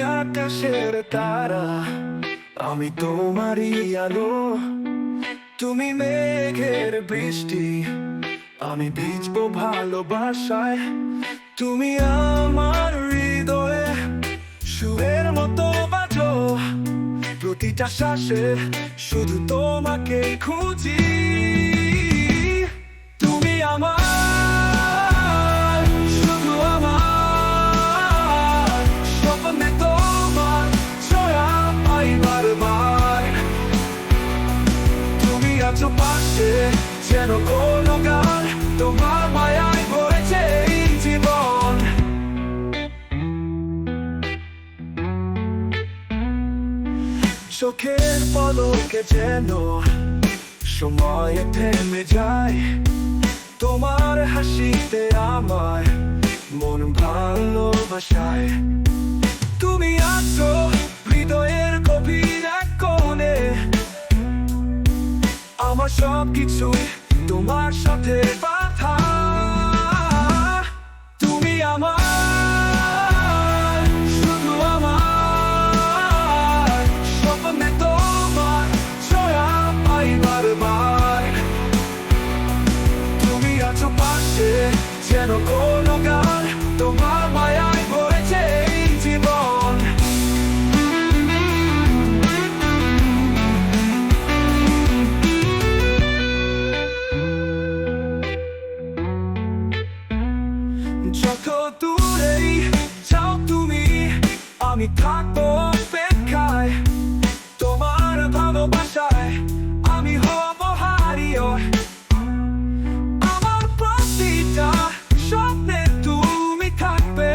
আকাশের তারা, আমি তোমারই আলো। তুমি মেঘের বৃষ্টি, আমি ভিজবো ভালোবাসায়। তুমি আমার হৃদয়ে সুরের মতো বাজো। প্রতিটা শ্বাসে শুধু তোমাকে খুঁজি। তুমি আমার আছো পাশে যেন কোনো গান তোমার মায়ায় ভরেছে এই জীবন। চোখের পলকে যেন সময় থেমে যায়, তোমার হাসিতে আমার মন ভালোবাসায়। তুমি আছো আমার সব কিছুই তোমার সাথে যত দূরেই যাও তুমি। আমি থাকব অপেক্ষায় তোমার ভালোবাসায়। আমি হব হারিয়ে আমার প্রতিটা স্বপ্নে তুমি থাকবে।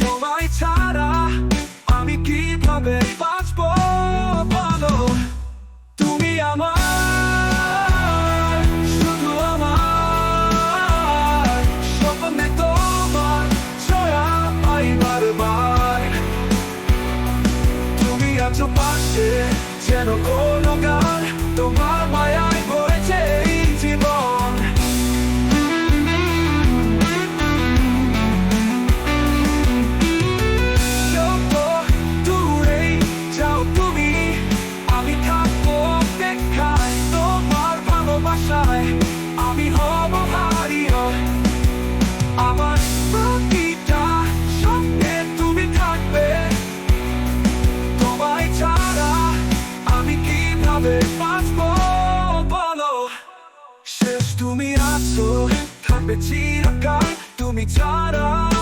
তোমায় ছাড়া আমি কীভাবে বাঁচবো আছো যেন কোনো গান তোমার মায়ায় ভরেছে এই জীবন। দূরেই যাও তুমি, আমি থাকব অপেক্ষায় তোমার ভালোবাসায়। আমি হব হারিয়ে। কীভাবে বাঁচবো বলো শেষ তুমি আছো থাকবে চিরকাল তুমি ছাড়া